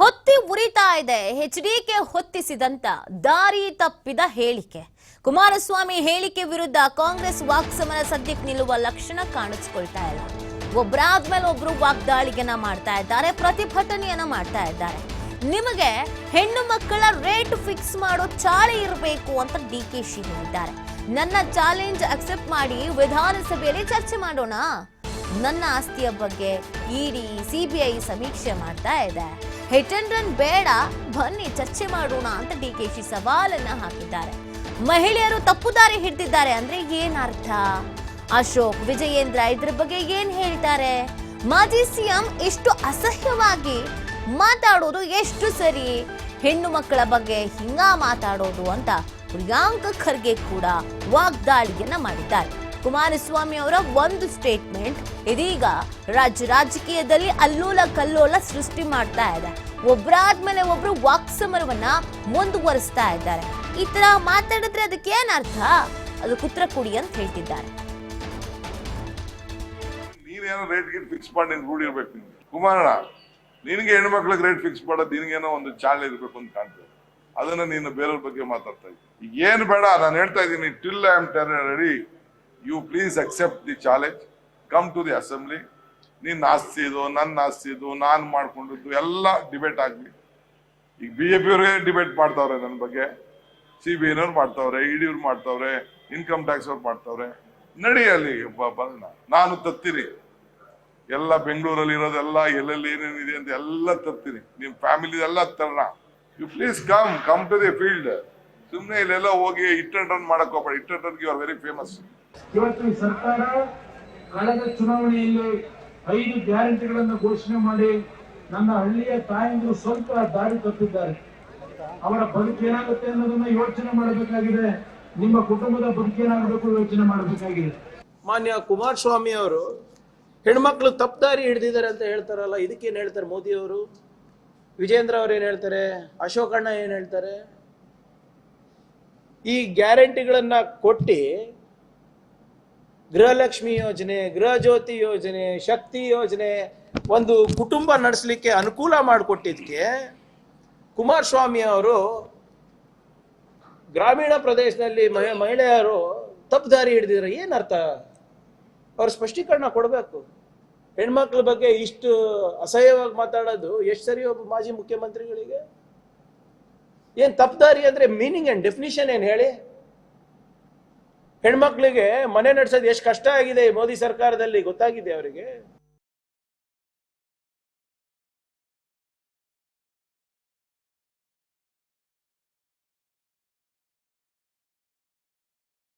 ಹೊತ್ತಿ ಉರಿತಾ ಇದೆ. ಎಚ್ಡಿಕೆ ಹೊತ್ತಿಸಿದಂತ ದಾರಿ ತಪ್ಪಿದ ಹೇಳಿಕೆ. ಕುಮಾರಸ್ವಾಮಿ ಹೇಳಿಕೆ ವಿರುದ್ಧ ಕಾಂಗ್ರೆಸ್ ವಾಕ್ಸಮರ ಸದ್ಯಕ್ಕೆ ನಿಲ್ಲುವ ಲಕ್ಷಣ ಕಾಣಿಸ್ಕೊಳ್ತಾ ಇಲ್ಲ. ಒಬ್ರಾದ್ಮೇಲೆ ಒಬ್ರು ವಾಗ್ದಾಳಿಗೆನ ಮಾಡ್ತಾ ಇದ್ದಾರೆ, ಪ್ರತಿಭಟನೆಯನ್ನ ಮಾಡ್ತಾ ಇದ್ದಾರೆ. ನಿಮಗೆ ಹೆಣ್ಣು ಮಕ್ಕಳ ರೇಟ್ ಫಿಕ್ಸ್ ಮಾಡೋ ಚಾಳಿ ಇರಬೇಕು ಅಂತ ಡಿ ಕೆ ಶಿ ಹೇಳಿದ್ದಾರೆ ನನ್ನ ಚಾಲೆಂಜ್ ಅಕ್ಸೆಪ್ಟ್ ಮಾಡಿ ವಿಧಾನಸಭೆಯಲ್ಲಿ ಚರ್ಚೆ ಮಾಡೋಣ. ನನ್ನ ಆಸ್ತಿಯ ಬಗ್ಗೆ ಇಡಿ, ಸಿಬಿಐ ಸಮೀಕ್ಷೆ ಮಾಡ್ತಾ ಇದೆ. ಹಿಟ್ ಅಂಡ್ ರನ್ ಬೇಡ, ಬನ್ನಿ ಚರ್ಚೆ ಮಾಡೋಣ ಅಂತ ಡಿ ಕೆ ಶಿ ಸವಾಲನ್ನ ಹಾಕಿದ್ದಾರೆ. ಮಹಿಳೆಯರು ತಪ್ಪು ದಾರಿ ಹಿಡಿದಿದ್ದಾರೆ ಅಂದ್ರೆ ಅರ್ಥ ಅಶೋಕ್ ವಿಜಯೇಂದ್ರ ಇದ್ರ ಬಗ್ಗೆ ಏನ್ ಹೇಳ್ತಾರೆ? ಮಾಜಿ ಸಿಎಂ ಇಷ್ಟು ಅಸಹ್ಯವಾಗಿ ಮಾತಾಡೋದು ಎಷ್ಟು ಸರಿ? ಹೆಣ್ಣು ಮಕ್ಕಳ ಬಗ್ಗೆ ಹಿಂಗ ಮಾತಾಡೋದು ಅಂತ ಪ್ರಿಯಾಂಕ ಖರ್ಗೆ ಕೂಡ ವಾಗ್ದಾಳಿಯನ್ನ ಮಾಡಿದ್ದಾರೆ. ಕುಮಾರಸ್ವಾಮಿ ಅವರ ಒಂದು ಸ್ಟೇಟ್ಮೆಂಟ್ ಇದೀಗ ರಾಜ್ಯ ರಾಜಕೀಯದಲ್ಲಿ ಅಲ್ಲೋಲ ಕಲ್ಲೋಲ ಸೃಷ್ಟಿ ಮಾಡ್ತಾ ಇದೆ. ಒಬ್ರಾದ್ಮೇಲೆ ಒಬ್ರು ವಾಕ್ಸಮರವನ್ನ ಮುಂದುವರಿಸ್ತಾ ಇದ್ದಾರೆ. ಈ ತರ ಮಾತಾಡಿದ್ರೆ ಅದಕ್ಕೆ ಏನ್ ಅರ್ಥ? ಅದು ಕುತ್ರ ಕುಡಿ ಅಂತ ಹೇಳ್ತಿದ್ದಾರೆ. ನೀವೇನೋ ರೇಟ್ ಗೀಟ್ ಫಿಕ್ಸ್ ಮಾಡಿ ನಿನ್ ರೂಢಿ ಇರ್ಬೇಕು ನಿನ್ಗೆ ಹೆಣ್ಮಕ್ಳಿಗೆ ರೇಟ್ ಫಿಕ್ಸ್ ಮಾಡೋದು ನಿನಗೇನೋ ಒಂದು ಚಾಲೆ ಇರಬೇಕು ಅಂತ ಕಾಣ್ತದೆ. ಅದನ್ನ ನೀನು ಬೇರೆಯವ್ರ ಬಗ್ಗೆ ಮಾತಾಡ್ತಾ ಇದ್ದೀನಿ ಏನು ಬೇಡ, ನಾನು ಹೇಳ್ತಾ ಇದ್ದೀನಿ till I am ready you please accept the challenge come to the assembly ನಿನ್ನ ಆಸ್ತಿ ಇದು ನನ್ನ ಆಸ್ತಿ ಇದು ನಾನು ಮಾಡ್ಕೊಂಡಿದ್ದು ಎಲ್ಲ ಡಿಬೇಟ್ ಆಗಲಿ. ಈಗ ಬಿ ಜೆ ಪಿಯವ್ರಿಗೆ ಡಿಬೇಟ್ ಮಾಡ್ತಾವ್ರೆ ನನ್ನ ಬಗ್ಗೆ. ಸಿ ಬಿ ಐನವ್ರು ಮಾಡ್ತಾವ್ರೆ ಇಡಿ ಅವ್ರು ಮಾಡ್ತಾವ್ರೆ ಇನ್ಕಮ್ ಟ್ಯಾಕ್ಸ್ ಅವ್ರು ಮಾಡ್ತಾವ್ರೆ. ನಡೆಯಲ್ಲಿ ಬಂದ ನಾನು ತತ್ತೀರಿ ಎಲ್ಲ ಬೆಂಗಳೂರಲ್ಲಿ ಇರೋದೆಲ್ಲ ಎಲ್ಲೆಲ್ಲಿ ಏನೇನಿದೆ ಅಂತ ಎಲ್ಲ ತರ್ತೀನಿ ನಿಮ್ಮ ಫ್ಯಾಮಿಲಿ ಎಲ್ಲ ತರೋಣ you please come come to the field ಸುಮ್ಮನೆ ಇಲ್ಲೆಲ್ಲ ಹೋಗಿ ಇಟ್ ಅಂಡ್ ರನ್ ಮಾಡಕ್ ಹೋಗ್ಬೇಡಿ. Hit and run you are very famous ಇವತ್ತು ಈ ಸರ್ಕಾರ ಕಳೆದ ಚುನಾವಣೆಯಲ್ಲಿ ಐದು ಗ್ಯಾರಂಟಿಗಳನ್ನು ಘೋಷಣೆ ಮಾಡಿ ನನ್ನ ಹಳ್ಳಿಯ ತಾಯಂದಿರು ಸ್ವಲ್ಪ ದಾರಿ ತಪ್ಪಿದ್ದಾರೆ. ಅವರ ಬದುಕೇನಾಗುತ್ತೆ ಅನ್ನೋದನ್ನ ಯೋಚನೆ ಮಾಡಬೇಕಾಗಿದೆ. ನಿಮ್ಮ ಕುಟುಂಬದ ಬದುಕೇನಾಗಬೇಕು ಯೋಚನೆ ಮಾಡಬೇಕಾಗಿದೆ. ಮಾನ್ಯ ಕುಮಾರಸ್ವಾಮಿ ಅವರು ಹೆಣ್ಮಕ್ಳು ತಪ್ಪದಾರಿ ಹಿಡಿದಿದ್ದಾರೆ ಅಂತ ಹೇಳ್ತಾರಲ್ಲ ಇದಕ್ಕೇನು ಹೇಳ್ತಾರೆ ಮೋದಿ ಅವರು? ವಿಜೇಂದ್ರ ಅವ್ರು ಏನು ಹೇಳ್ತಾರೆ? ಅಶೋಕಣ್ಣ ಏನು ಹೇಳ್ತಾರೆ? ಈ ಗ್ಯಾರಂಟಿಗಳನ್ನು ಕೊಟ್ಟು ಗೃಹಲಕ್ಷ್ಮಿ ಯೋಜನೆ ಗೃಹ ಜ್ಯೋತಿ ಯೋಜನೆ, ಶಕ್ತಿ ಯೋಜನೆ ಒಂದು ಕುಟುಂಬ ನಡೆಸಲಿಕ್ಕೆ ಅನುಕೂಲ ಮಾಡಿಕೊಟ್ಟಿದ್ದಕ್ಕೆ ಕುಮಾರಸ್ವಾಮಿ ಅವರು ಗ್ರಾಮೀಣ ಪ್ರದೇಶದಲ್ಲಿ ಮಹಿ- ಮಹಿಳೆಯರು ತಪ್ಪು ದಾರಿ ಹಿಡಿದಿದ್ದಾರೆ ಏನರ್ಥ ಅವ್ರ ಸ್ಪಷ್ಟೀಕರಣ ಕೊಡಬೇಕು. ಹೆಣ್ಮಕ್ಳ ಬಗ್ಗೆ ಇಷ್ಟು ಅಸಹ್ಯವಾಗಿ ಮಾತಾಡೋದು ಎಷ್ಟು ಸರಿ ಒಬ್ಬ ಮಾಜಿ ಮುಖ್ಯಮಂತ್ರಿಗಳಿಗೆ? ಏನ್ ತಪ್ಪದಾರಿ ಅಂದ್ರೆ ಮೀನಿಂಗ್ ಅಂಡ್ ಡೆಫಿನಿಷನ್ ಏನ್ ಹೇಳಿ? ಹೆಣ್ಮಕ್ಳಿಗೆ ಮನೆ ನಡೆಸೋದು ಎಷ್ಟು ಕಷ್ಟ ಆಗಿದೆ ಮೋದಿ ಸರ್ಕಾರದಲ್ಲಿ ಗೊತ್ತಾಗಿದೆ ಅವರಿಗೆ?